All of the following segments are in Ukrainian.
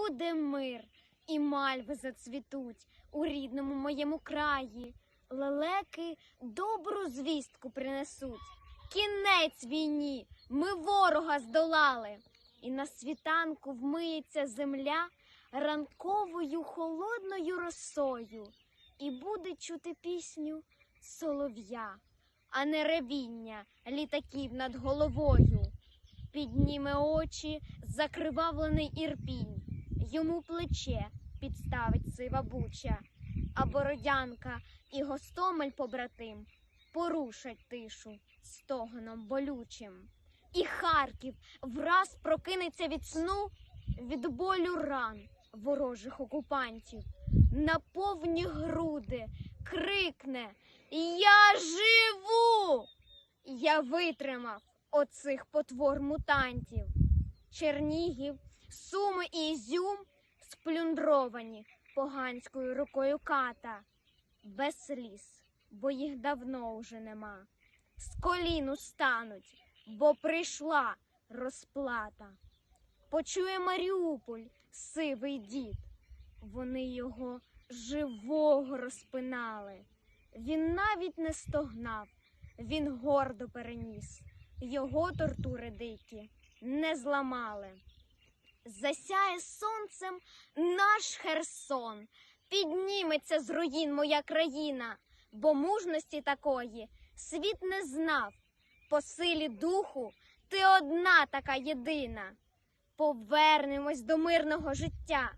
буде мир, і мальви зацвітуть у рідному моєму краї. Лелеки добру звістку принесуть. Кінець війні, ми ворога здолали, і на світанку вмиється земля ранковою холодною росою, і буде чути пісню солов'я, а не ревіння літаків над головою. Підніме очі закривавлений ірпінь, йому плече підставить сива буча, а бородянка і гостомель побратим порушать тишу стогоном болючим. І Харків враз прокинеться від сну, від болю ран ворожих окупантів, на повні груди крикне Я живу! Я витримав оцих потвор мутантів. Чернігів, Суми і Ізюм сплюндровані поганською рукою ката, без сліз, бо їх давно уже нема. З коліну стануть, бо прийшла розплата. Почує Маріуполь, сивий дід. Вони його живого розпинали. Він навіть не стогнав, він гордо переніс. Його тортури дикі не зламали. Засяє сонцем наш Херсон, підніметься з руїн моя країна, бо мужності такої світ не знав. По силі духу ти одна така єдина. Повернемось до мирного життя.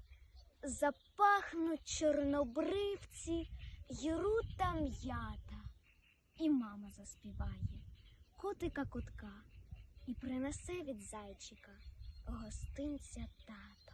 Запахнуть чорнобривці й рута м'ята. І мама заспіває котика котка і принесе від зайчика гостинця тата.